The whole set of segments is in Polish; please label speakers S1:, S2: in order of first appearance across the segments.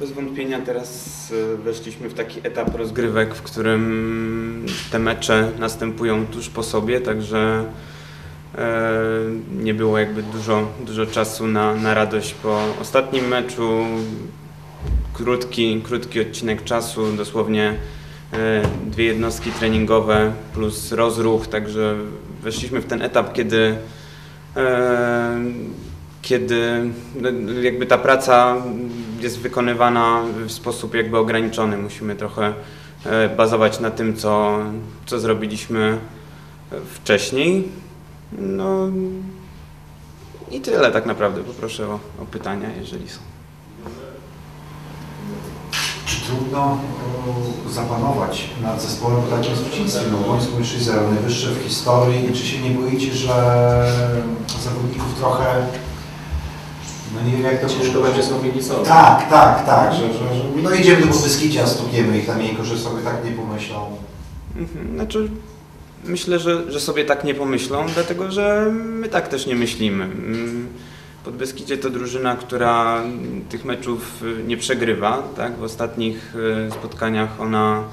S1: bez wątpienia teraz e, weszliśmy w taki etap rozgrywek, w którym te mecze następują tuż po sobie, także e, nie było jakby dużo, dużo czasu na, na radość po ostatnim meczu. Krótki, krótki odcinek czasu, dosłownie e, dwie jednostki treningowe plus rozruch, także weszliśmy w ten etap, kiedy kiedy no, jakby ta praca jest wykonywana w sposób jakby ograniczony. Musimy trochę e, bazować na tym, co, co zrobiliśmy wcześniej. No i tyle tak naprawdę. Poproszę o, o pytania, jeżeli są.
S2: Czy trudno o, zapanować nad zespołem po takim zwycięstwie? No w Łońsku już 0 najwyższe w historii. Czy się nie boicie, że zawodników trochę no nie wiem jak to
S3: Ciężko będzie zmobilizować.
S2: Tak, tak, tak, że, że, że no idziemy do Podbeskidzia, stukniemy ich na miękko, że sobie tak nie pomyślą.
S1: Mhm, Znaczy, myślę, że, że sobie tak nie pomyślą, dlatego że my tak też nie myślimy. Mm, Podbeskidzie to drużyna, która tych meczów y, nie przegrywa. Tak? W ostatnich y, spotkaniach ona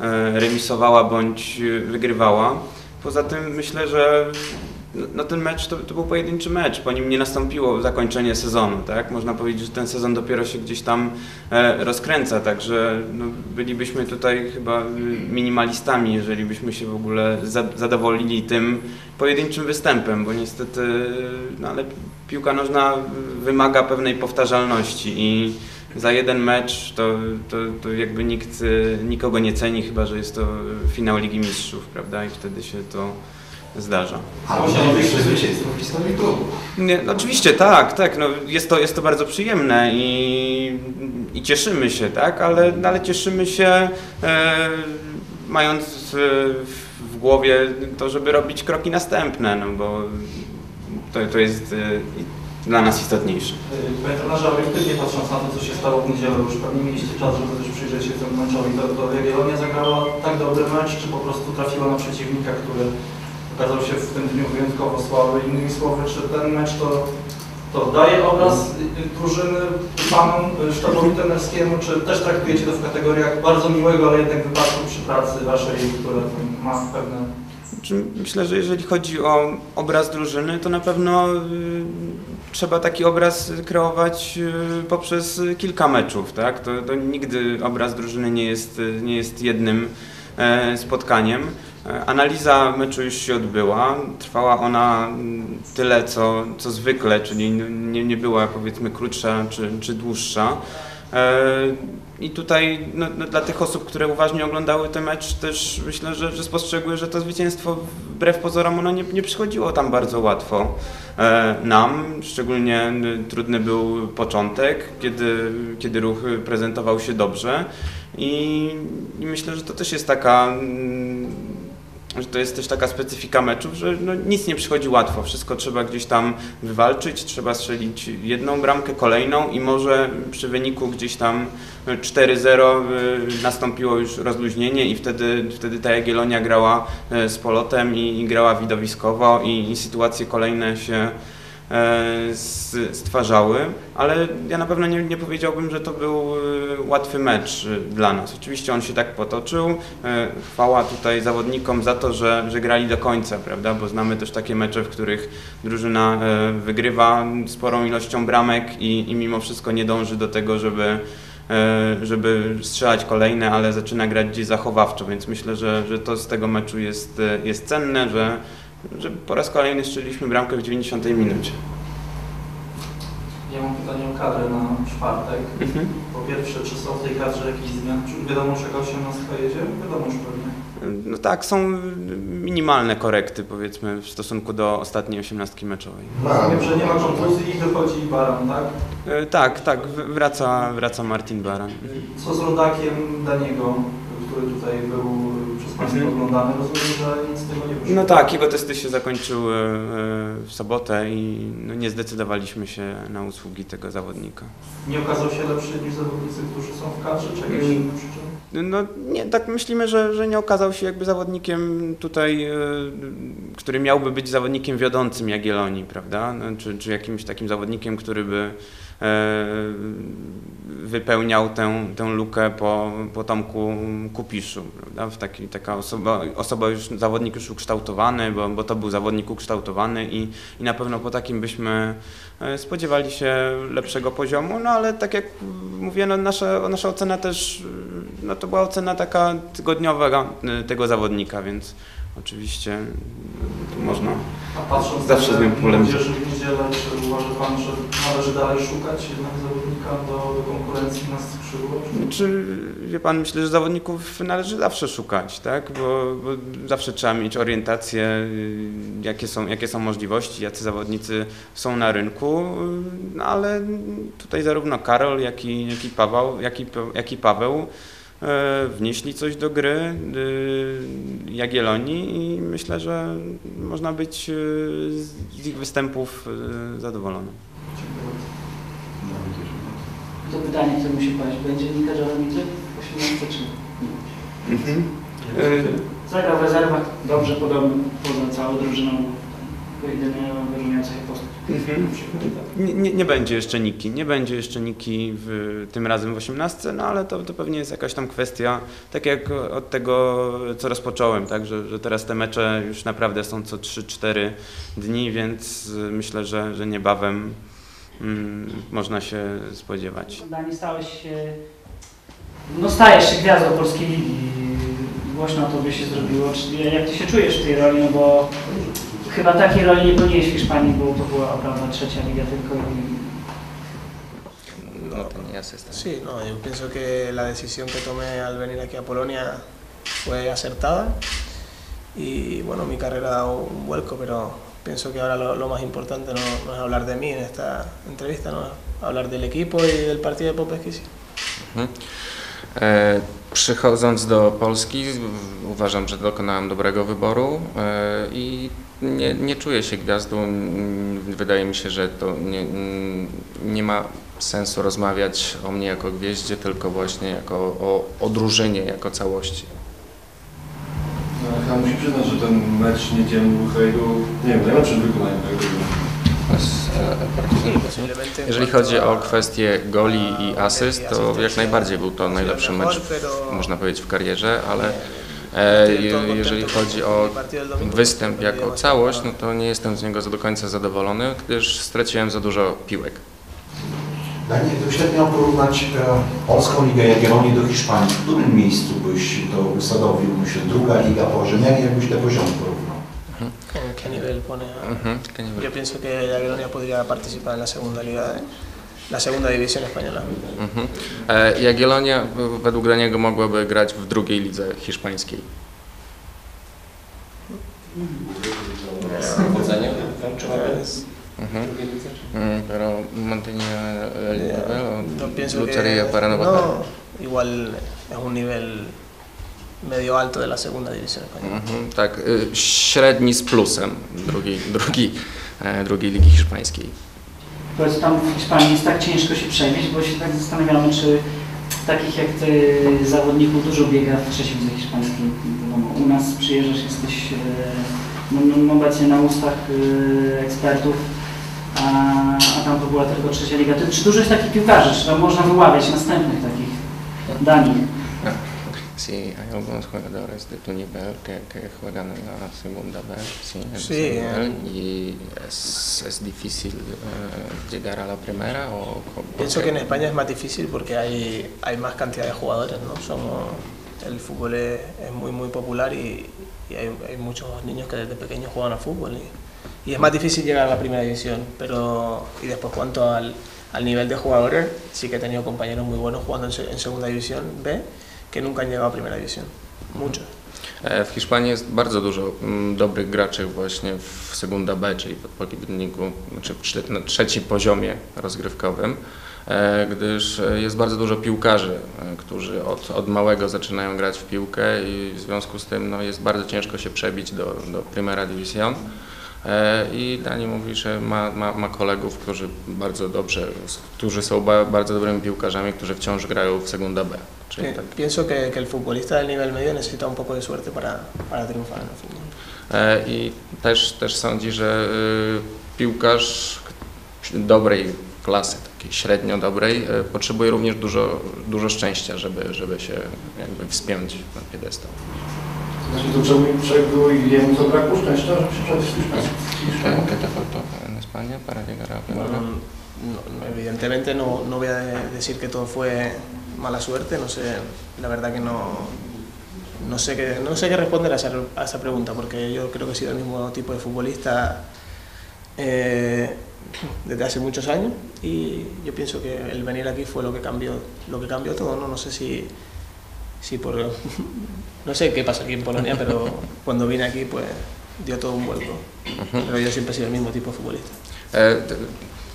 S1: e, remisowała bądź y, wygrywała. Poza tym myślę, że no, ten mecz to, to był pojedynczy mecz, po nim nie nastąpiło zakończenie sezonu, tak? Można powiedzieć, że ten sezon dopiero się gdzieś tam e, rozkręca, także no, bylibyśmy tutaj chyba minimalistami, jeżeli byśmy się w ogóle za, zadowolili tym pojedynczym występem, bo niestety, no ale piłka nożna wymaga pewnej powtarzalności i za jeden mecz to, to, to jakby nikt y, nikogo nie ceni, chyba że jest to finał Ligi Mistrzów, prawda? I wtedy się to zdarza.
S2: Ale to najwyższe zwycięstwo w historii klubu.
S1: Nie, no oczywiście tak, tak. No jest, to, jest to bardzo przyjemne i, i cieszymy się, tak, ale, no ale cieszymy się e, mając w, w głowie to, żeby robić kroki następne, no bo to, to jest e, dla nas istotniejsze.
S4: Panie trenerze, obiektywnie patrząc na to, co się stało w niedzielę, już pewnie mieliście czas, żeby też przyjrzeć się temu meczowi, to, to Jagiellonia zagrała tak dobry mecz, czy po prostu trafiła na przeciwnika, który okazał się w tym dniu wyjątkowo słaby? Innymi słowy, czy ten mecz to, to daje obraz drużyny panu sztabowi trenerskiemu, czy też traktujecie to w kategoriach bardzo miłego, ale jednak wypadku przy pracy waszej, która ma pewne
S1: Znaczy, Myślę, że jeżeli chodzi o obraz drużyny, to na pewno y, trzeba taki obraz kreować y, poprzez kilka meczów. Tak? To, to nigdy obraz drużyny nie jest, nie jest jednym spotkaniem. E, Analiza meczu już się odbyła. Trwała ona mm, tyle, co, co zwykle, czyli nie, nie była powiedzmy krótsza czy, czy dłuższa. E, I tutaj no, no, dla tych osób, które uważnie oglądały ten mecz, też myślę, że, że spostrzegły, że to zwycięstwo wbrew pozorom ono nie, nie przychodziło tam bardzo łatwo e, nam. Szczególnie trudny był początek, kiedy, kiedy ruch prezentował się dobrze. I, myślę, że to też jest taka mm, że to jest też taka specyfika meczów, że no, nic nie przychodzi łatwo. Wszystko trzeba gdzieś tam wywalczyć, trzeba strzelić jedną bramkę, kolejną i może przy wyniku gdzieś tam 4-0 y, nastąpiło już rozluźnienie i wtedy, wtedy ta Jagiellonia grała y, z polotem i, i grała widowiskowo i, i sytuacje kolejne się stwarzały, ale ja na pewno nie, nie powiedziałbym, że to był y, łatwy mecz y, dla nas. Oczywiście on się tak potoczył. E, Chwała tutaj zawodnikom za to, że, że grali do końca, prawda? Bo znamy też takie mecze, w których drużyna e, wygrywa sporą ilością bramek i, i mimo wszystko nie dąży do tego, żeby e, żeby strzelać kolejne, ale zaczyna grać gdzieś zachowawczo, więc myślę, że, że to z tego meczu jest, e, jest cenne, że, że po raz kolejny strzeliliśmy bramkę w 90 minucie.
S4: Ja mam pytanie o kadrę na czwartek. Po pierwsze, czy są w tej kadrze jakieś zmiany? Czy wiadomo, jaka 18 jedzie? Wiadomo już pewnie.
S1: No tak, są minimalne korekty powiedzmy w stosunku do ostatniej osiemnastki meczowej.
S4: Rozumiem, że nie ma kontuzji i wychodzi Baran, tak?
S1: E, Tak, tak, wraca, wraca Martin Baran.
S4: Co z rodakiem Daniego, który tutaj był
S1: Mhm.
S4: Rozumiem, że nic z tego nie wyszło.
S1: No tak, jego testy się zakończyły e, w sobotę i no, nie zdecydowaliśmy się na usługi tego zawodnika.
S4: Nie okazał się lepszy niż zawodnicy, którzy są w kadrze, czy jakieś
S1: Mm.
S4: inne przyczyny?
S1: No nie, tak myślimy, że, że nie okazał się jakby zawodnikiem tutaj, e, który miałby być zawodnikiem wiodącym Jagiellonii, prawda? No, czy, czy jakimś takim zawodnikiem, który by e, wypełniał tę, tę lukę po, po Tomku Kupiszu. Prawda? W taki, taka osoba, osoba już, zawodnik już ukształtowany, bo, bo to był zawodnik ukształtowany i, i na pewno po takim byśmy e, spodziewali się lepszego poziomu, no ale tak jak mówię, no nasza, nasza ocena też, e, no to była ocena taka tygodniowa e, tego zawodnika, więc oczywiście e, można.
S4: A patrząc
S1: Zawsze z nią polemizować.
S4: Niedzielę, czy uważa Pan, że należy dalej szukać jednak zawodnika do, do konkurencji na skrzydło?
S1: Czy wie pan, myślę, że zawodników należy zawsze szukać, tak? Bo, bo zawsze trzeba mieć orientację, y, jakie są, jakie są możliwości, jacy zawodnicy są na rynku, y, no ale tutaj zarówno Karol, jak i, jak i Paweł, jak i, jak i Paweł e, wnieśli coś do gry y, Jagiellonii i myślę, że można być y, z ich występów y, zadowolonym.
S4: Dziękuję bardzo.
S3: To pytanie, które musi paść, będzie Nika Żaromidzy w 18 czy nie?
S1: Y,
S3: Zagrał w rezerwach, dobrze podobny poza całą drużyną, jedynie wyróżniająca się postać.
S1: Mhm. Nie, nie, będzie jeszcze Niki, nie będzie jeszcze Niki w, tym razem w 18, no ale to, to pewnie jest jakaś tam kwestia, tak jak od tego, co rozpocząłem, tak, że, że teraz te mecze już naprawdę są co 3-4 dni, więc myślę, że, że niebawem mm, można się spodziewać.
S3: Dani, stałeś się, no stajesz się gwiazdą polskiej ligi. Głośno o tobie się zrobiło. Czy, jak ty się czujesz w tej roli, no bo chyba takiej roli nie pełniłeś w Hiszpanii, bo to była prawda trzecia liga tylko i
S5: no tenías esta.
S6: Sí, no, yo pienso que la decisión que tomé al venir aquí a Polonia fue acertada y bueno, mi carrera ha dado un vuelco, pero pienso que ahora lo, lo más importante no, no es hablar de mí en esta entrevista, no hablar del equipo y del partido de Popesquisi.
S5: Mhm. E, przychodząc do Polski w- uważam, że dokonałem dobrego wyboru e, i nie, nie czuję się gwiazdą. Wydaje mi się, że to nie, nie ma sensu rozmawiać o mnie jako gwieździe, tylko właśnie jako o, o drużynie jako całości.
S7: Ja muszę przyznać, że ten mecz niedzielny był chyba jego, nie wiem, najlepszym wykonaniem tego
S5: Jeżeli
S6: cuanto
S5: chodzi o kwestię goli i asyst, to jak najbardziej był to najlepszy mecz, można powiedzieć, w karierze, ale e, jeżeli chodzi o występ jako całość, no to nie jestem z niego do końca zadowolony, gdyż straciłem za dużo piłek.
S2: Daniel, gdybyś miał porównać e, Polską Ligę Jagiellonii do Hiszpanii, w którym miejscu byś to usadowił? Myślę, druga liga poziom, jak jakbyś te poziomy porównał?
S6: ¿En qué nivel pone a-
S5: Mhm, tylko nie
S6: Yo pienso que Jagiellonia podría participar en la segunda liga, de- la segunda división española.
S5: E, Jagiellonia według Daniego mogłaby grać w drugiej lidze hiszpańskiej. Mhm. Mm, Pero mantenía el nivel o
S6: Yo pienso
S5: lucharía
S6: que
S5: para no
S6: no, igual es un nivel medio alto de la segunda división española.
S5: Mhm, tak, y, średni z plusem drugiej, drugiej, e, drugiej ligi hiszpańskiej.
S3: Powiedz, tam w Hiszpanii jest tak ciężko się przejść, bo się tak zastanawiamy, czy takich jak ty zawodników dużo biega w trzeciej lidze hiszpańskiej. Wiadomo, u nas przyjeżdżasz, jesteś e, no, no, obecnie na ustach e, ekspertów, a, a tam to była tylko trzecia liga. To, czy dużo jest takich piłkarzy, czy tam można wyławiać następnych takich Dani?
S5: Sí, hay algunos jugadores de tu nivel que, que juegan en la segunda B, sí, en
S6: Sí,
S5: nivel,
S6: eh.
S5: y es, es difícil eh, llegar a la primera o
S6: Pienso que en España es más difícil porque hay, hay más cantidad de jugadores, ¿no? Somos, el fútbol es, es muy muy popular y, y hay, hay muchos niños que desde pequeños juegan al fútbol y, y es más difícil llegar a la primera división. Pero y después cuanto al, al nivel de jugadores, sí que he tenido compañeros muy buenos jugando en, en segunda división B que nunca han llegado a primera división. Muchos.
S5: E, W Hiszpanii jest bardzo dużo mm, dobrych graczy właśnie w Segunda B, czyli w odpowiedniku, znaczy trze- na trzecim poziomie rozgrywkowym, e, gdyż e, jest bardzo dużo piłkarzy, którzy od, od małego zaczynają grać w piłkę i w związku z tym no, jest bardzo ciężko się przebić do, do Primera División. E, I Dani mówi, że ma, ma, ma kolegów, którzy bardzo dobrze, którzy są ba, bardzo dobrymi piłkarzami, którzy wciąż grają w Segunda B. Czyli tak
S6: Pienso que, que el futbolista del nivel medio necesita un poco de suerte para, para triunfar en el fútbol.
S5: I też, też sądzi, że y, piłkarz dobrej klasy takiej średnio dobrej, e, potrzebuje również dużo, dużo szczęścia, żeby, żeby się jakby wspiąć na piedestał.
S7: Znaczy to czemu, czego jemu zabrakło szczęścia, się przenieść z Hiszpanii?
S5: ¿Qué te faltó en España para llegar a
S6: Bueno,
S5: Benfica?
S6: no, evidentemente no, no voy a de- decir que todo fue mala suerte, no sé, la verdad que no, no, sé, qué, no sé qué responder a esa, a esa pregunta, porque yo creo que he sido el mismo tipo de futbolista eh, desde hace muchos años y yo pienso que el venir aquí fue lo que cambió, lo que cambió todo, ¿no? No sé si, si por... No sé qué pasa aquí en Polonia, pero cuando vine aquí pues dio todo un vuelco. Pero yo siempre he sido el mismo tipo de futbolista.
S5: E,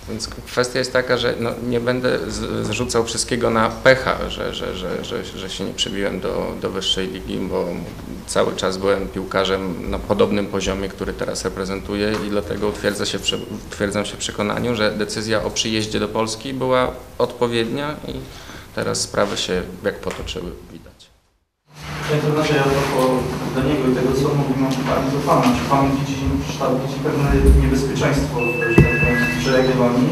S5: Więc kwestia jest taka, że no, nie będę zrzucał wszystkiego na pecha, że, że, że, że, że się nie przebiłem do, do wyższej ligi, bo cały czas byłem piłkarzem na podobnym poziomie, który teraz reprezentuję i dlatego utwierdza się, utwierdzam się w przekonaniu, że decyzja o przyjeździe do Polski była odpowiednia i teraz sprawy się jak potoczyły widać.
S4: Panie trenerze, ja propos Daniego i tego, co mówimy o Pani do Pana. Czy Pan widzi, widzi pewne niebezpieczeństwo, że tak powiem,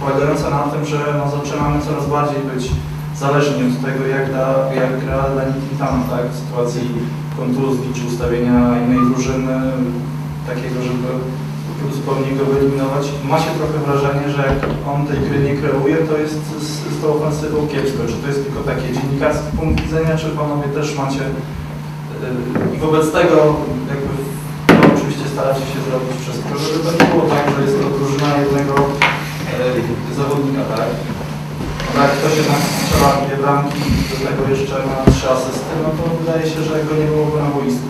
S4: polegające na tym, że no, zaczynamy coraz bardziej być zależni od tego, jak, da, jak gra Dani Quintana, tak? W sytuacji kontuzji czy ustawienia innej drużyny, takiego, żeby zupełnie go wyeliminować. Ma się trochę wrażenie, że jak on tej gry nie kreuje, to jest tą ofensywą kiepsko. Czy to jest tylko taki dziennikarski punkt widzenia, czy panowie też macie yy, i wobec tego jakby no, oczywiście staracie się zrobić wszystko, żeby to nie było tak, że jest to drużyna jednego yy, zawodnika, tak? Jak ktoś jednak strzela dwie bramki do tego jeszcze ma trzy asysty, no to wydaje się, że go nie byłoby na boisku.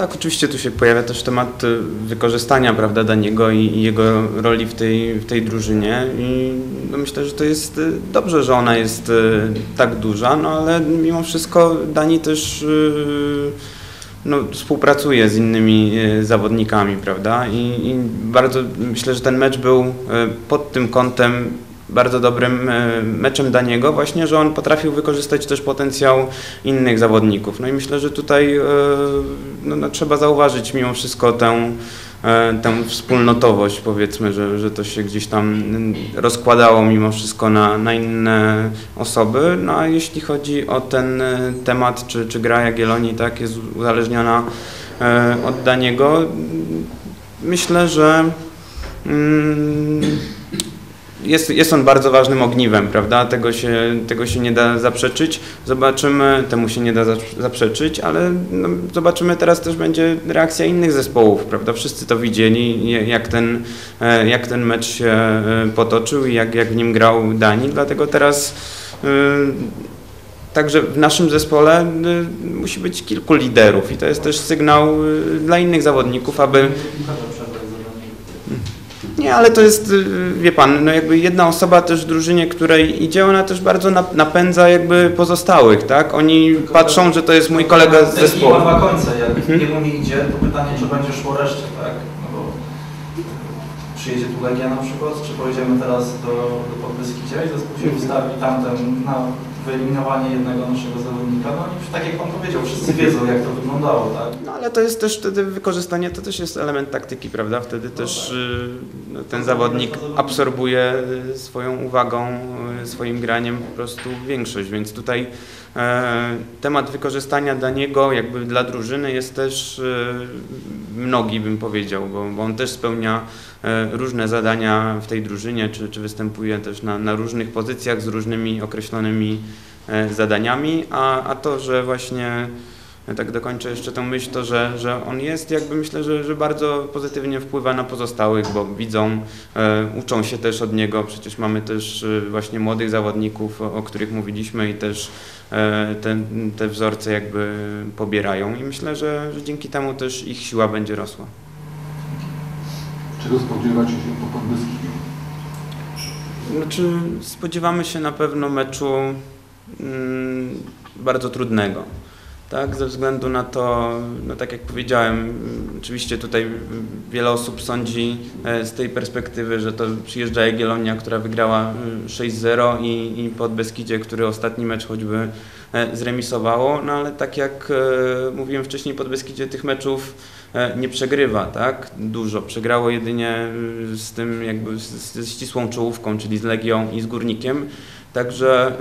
S1: Tak, oczywiście tu się pojawia też temat y, wykorzystania prawda, Daniego i, jego roli w tej, w tej drużynie i no myślę, że to jest y, dobrze, że ona jest y, tak duża, no ale mimo wszystko Dani też no, współpracuje z innymi zawodnikami, prawda? I, I bardzo myślę, że ten mecz był pod tym kątem bardzo dobrym y, meczem Daniego, właśnie, że on potrafił wykorzystać też potencjał innych zawodników. No i myślę, że tutaj e, no, no, trzeba zauważyć mimo wszystko tę, e, tę wspólnotowość, powiedzmy, że, że to się gdzieś tam rozkładało mimo wszystko na, na inne osoby. No a jeśli chodzi o ten e, temat, czy, czy gra Jagiellonii tak, jest uzależniona e, od Daniego, myślę, że mm, jest, jest on bardzo ważnym ogniwem, prawda? Tego się, tego się nie da zaprzeczyć. Zobaczymy, temu się nie da za- zaprzeczyć, ale no, zobaczymy teraz też będzie reakcja innych zespołów, prawda? Wszyscy to widzieli, jak ten, e, jak ten mecz się e, potoczył i jak, jak w nim grał Dani, dlatego teraz e, Także w naszym zespole musi być kilku liderów i to jest też sygnał dla innych zawodników, aby. Nie, ale to jest, y, wie pan, no jakby jedna osoba też w drużynie, której idzie, ona też bardzo nap- napędza jakby pozostałych, tak? Oni patrzą, że to jest mój kolega z zespołu.
S4: ma dwa końce, jak
S1: Mhm.
S4: jemu nie idzie, to pytanie, czy będzie szło reszcie, tak? No bo przyjedzie tu Legia na przykład, czy pojedziemy teraz do, do Podbeskidzia i zespół się ustawi tamten na wyeliminowanie jednego naszego zawodnika. No i tak jak Pan powiedział, wszyscy wiedzą, jak to wyglądało, tak?
S1: No ale to jest też wtedy wykorzystanie, to też jest element taktyki, prawda? Wtedy też y, no, ten zawodnik absorbuje y, swoją uwagą, y, swoim graniem po prostu większość, więc tutaj e, temat wykorzystania Daniego jakby dla drużyny jest też mnogi, bym powiedział, bo, bo on też spełnia różne zadania w tej drużynie, czy, czy występuje też na, na różnych pozycjach z różnymi określonymi e, zadaniami, a, a to, że właśnie ja tak dokończę jeszcze tę myśl, to że, że on jest jakby myślę, że, że bardzo pozytywnie wpływa na pozostałych, bo widzą, e, uczą się też od niego. Przecież mamy też e, właśnie młodych zawodników, o, o których mówiliśmy i też e, te, te wzorce jakby pobierają i myślę, że, że dzięki temu też ich siła będzie rosła.
S7: Czego spodziewacie się po Podbeskidziu?
S1: Znaczy, spodziewamy się na pewno meczu mm, bardzo trudnego. Tak, ze względu na to, no tak jak powiedziałem, oczywiście tutaj wiele osób sądzi e, z tej perspektywy, że to przyjeżdża Jagiellonia, która wygrała mm, 6-0 i, i pod Beskidzie, który ostatni mecz choćby e, zremisowało, no ale tak jak e, mówiłem wcześniej, pod Beskidzie tych meczów e, nie przegrywa, tak? Dużo. Przegrało jedynie y, z tym jakby ze ścisłą czołówką, czyli z Legią i z Górnikiem. Także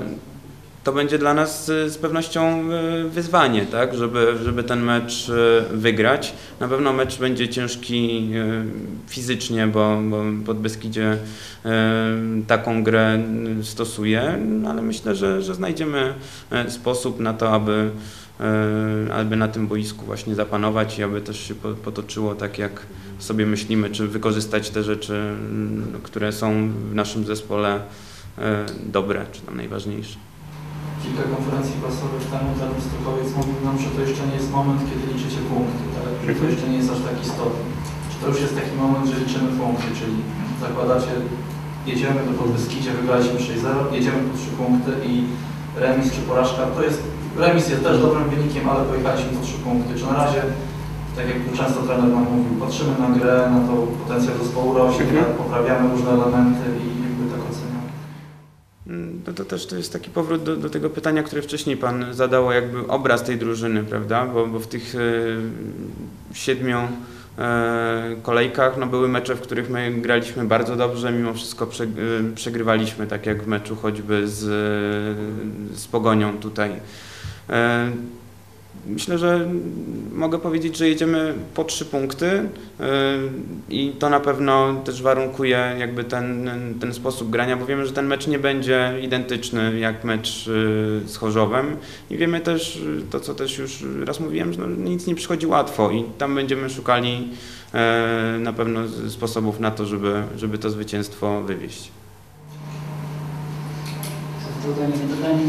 S1: to będzie dla nas z pewnością y, wyzwanie, tak? Żeby, żeby ten mecz y, wygrać. Na pewno mecz będzie ciężki fizycznie, bo, bo Podbeskidzie y, taką grę stosuje, no ale myślę, że, że znajdziemy sposób na to, aby, aby na tym boisku właśnie zapanować i aby też się po- potoczyło tak, jak sobie myślimy, czy wykorzystać te rzeczy, mm, które są w naszym zespole y, dobre, czy tam najważniejsze.
S4: Kilka konferencji prasowych temu ten Struchowiec mówił nam, że to jeszcze nie jest moment, kiedy liczycie punkty, tak? że to jeszcze nie jest aż tak istotne. Czy to już jest taki moment, że liczymy punkty, czyli zakładacie, jedziemy do Podbeskidzie, wygraliśmy 6-0, jedziemy po 3 punkty i remis czy porażka, to jest, remis jest też dobrym wynikiem, ale pojechaliśmy po 3 punkty. Czy na razie, tak jak tu często trener nam mówił, patrzymy na grę, na to potencjał zespołu rośnie,
S1: Mhm.
S4: poprawiamy różne elementy i jakby tak oceniamy.
S1: No to też to jest taki powrót do, do tego pytania, które wcześniej Pan zadał, jakby obraz tej drużyny, prawda? Bo, bo w tych e, siedmiu e, kolejkach no, były mecze, w których my graliśmy bardzo dobrze, mimo wszystko e, przegrywaliśmy, tak jak w meczu choćby z, z Pogonią tutaj. E, Myślę, że mogę powiedzieć, że jedziemy po trzy punkty yy, i to na pewno też warunkuje jakby ten, ten sposób grania, bo wiemy, że ten mecz nie będzie identyczny jak mecz yy, z Chorzowem i wiemy też to, co też już raz mówiłem, że no, nic nie przychodzi łatwo i tam będziemy szukali na pewno sposobów na to, żeby, żeby to zwycięstwo wywieźć.
S3: Dodanie, dodanie.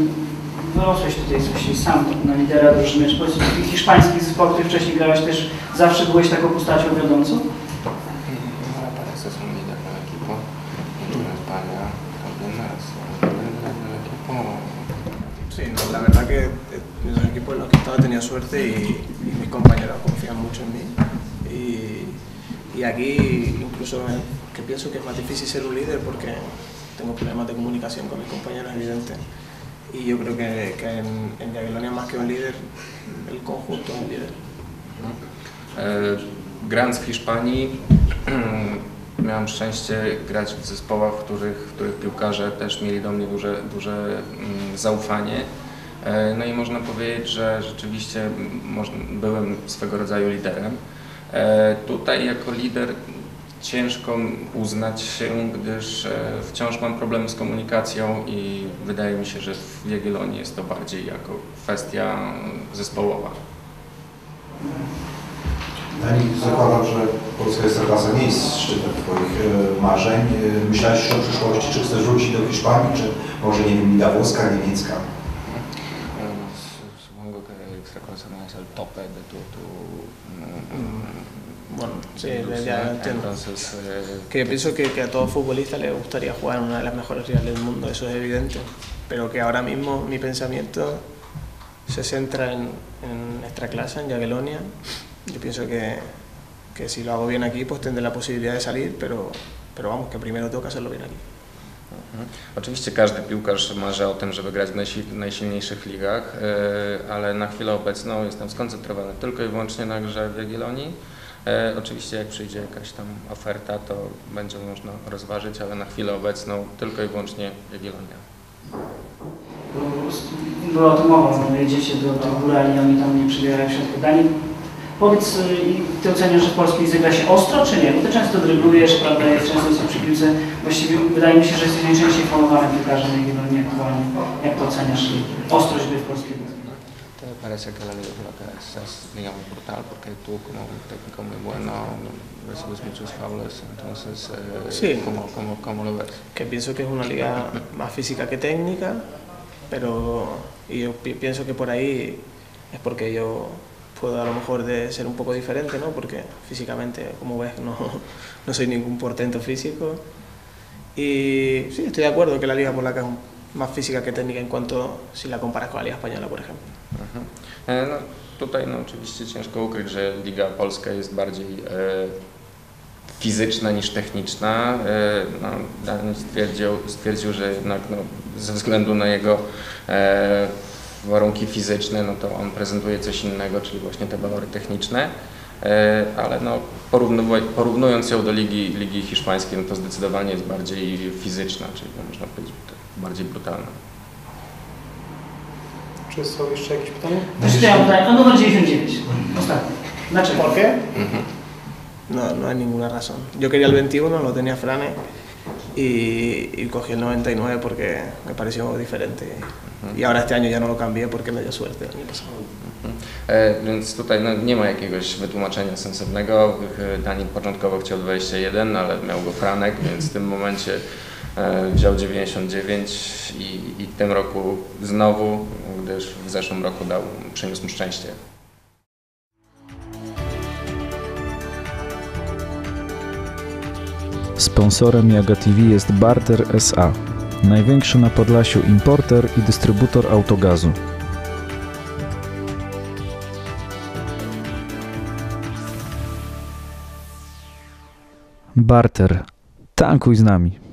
S3: Wyrosłeś tutaj coś sam na lidera drużyny. Czy powiedz, hiszpańskich zespołach, które wcześniej grałeś też zawsze byłeś taką postacią wiodącą?
S5: Un equipo. Es un equipo.
S6: No, la verdad que eh, en los equipos en los que he tenido suerte y, y mis compañeros confían mucho en mí. Y, y aquí incluso me- que pienso que es más difícil ser un líder porque tengo problemas de comunicación con mis compañeros evidentes. Y yo creo que, que en, en Jagiellonia más que un líder, el conjunto es un líder.
S5: E, Grając w Hiszpanii miałem szczęście grać w zespołach, w których, w których piłkarze też mieli do mnie duże, duże mm, zaufanie. E, No i można powiedzieć, że rzeczywiście byłem swego rodzaju liderem. E, Tutaj jako lider ciężko uznać się, gdyż e, wciąż mam problemy z komunikacją i wydaje mi się, że w Jagiellonii jest to bardziej jako kwestia zespołowa.
S2: Dani, zakładam, że polska Ekstraklasa nie jest szczytem Twoich e, marzeń. E, Myślałeś już o przyszłości, czy chcesz wrócić do Hiszpanii, czy może, nie wiem, liga włoska, niemiecka?
S5: Eh, su- Supongo que Extracosa no es el tope de tu... tu mm,
S6: Bueno, sí,
S5: ilusión.
S6: ya entiendo.
S5: Entonces, eh,
S6: Que pienso que, que a todo futbolista le gustaría jugar en una de las mejores ligas del mundo, eso es evidente. Pero que ahora mismo mi pensamiento se centra en, en nuestra clase, en Jagiellonia. Yo pienso que, que si lo hago bien aquí, pues tendré la posibilidad de salir, pero, pero vamos, que primero tengo que hacerlo bien aquí.
S5: Mhm. Oczywiście każdy piłkarz marzy o tym, żeby grać w najsi- najsilniejszych ligach, e, ale na chwilę obecną jestem skoncentrowany tylko i wyłącznie na grze w Jagiellonii. E, Oczywiście jak przyjdzie jakaś tam oferta, to będzie można rozważyć, ale na chwilę obecną tylko i wyłącznie Jagiellonia.
S3: Była to mowa, że jedziecie do, do Górali, oni tam nie przybierają środków. Dani, powiedz, y, i ty oceniasz, że w polskiej się ostro, czy nie? Bo ty często dryblujesz, prawda, jest często jesteś przy piłce. Właściwie wydaje mi się, że jesteś najczęściej faulowanym piłkarzem Jagiellonii aktualnie. Jak to oceniasz ostrość gry w polskiej lidze?
S5: ¿Te parece que la que es, digamos, brutal? Porque tú, como un técnico muy bueno, recibes muchos faules, entonces, eh,
S6: Sí.
S5: ¿cómo, cómo, cómo lo ves?
S6: Que pienso que es una liga más física que técnica, pero y yo pi- pienso que por ahí es porque yo puedo a lo mejor de ser un poco diferente, ¿no? Porque físicamente, como ves, no, no soy ningún portento físico. Y sí, estoy de acuerdo que la liga polaca es más física que técnica en cuanto si la comparas con la liga española, por ejemplo.
S5: Mhm. E, No, tutaj no, oczywiście ciężko ukryć, że Liga Polska jest bardziej e, fizyczna niż techniczna. E, no, Dan stwierdził, stwierdził, że jednak no, ze względu na jego e, warunki fizyczne, no to on prezentuje coś innego, czyli właśnie te walory techniczne. E, ale no, porównuj- porównując ją do ligi, ligi hiszpańskiej, no to zdecydowanie jest bardziej fizyczna, czyli można powiedzieć bardziej brutalna.
S6: Czy są jeszcze jakieś pytania?
S3: Też ja mam pytanie, a numer 99, ostatni. Dlaczego?
S6: ¿Por qué? No, no hay ninguna razón. Yo quería el 21, lo tenía Frane y, y cogí el 99 porque me pareció diferente. Y ahora este año ya no lo cambié porque me dio suerte el año pasado.
S5: E, więc tutaj no, nie ma jakiegoś wytłumaczenia sensownego. E, Dani początkowo chciał 21, ale miał go Franek, więc w tym momencie e, wziął 99 i, i w tym roku znowu, gdyż w zeszłym roku dał, przyniósł mu szczęście.
S7: Sponsorem Jaga TV jest Barter SA, największy na Podlasiu importer i dystrybutor autogazu. Barter. Tankuj z nami.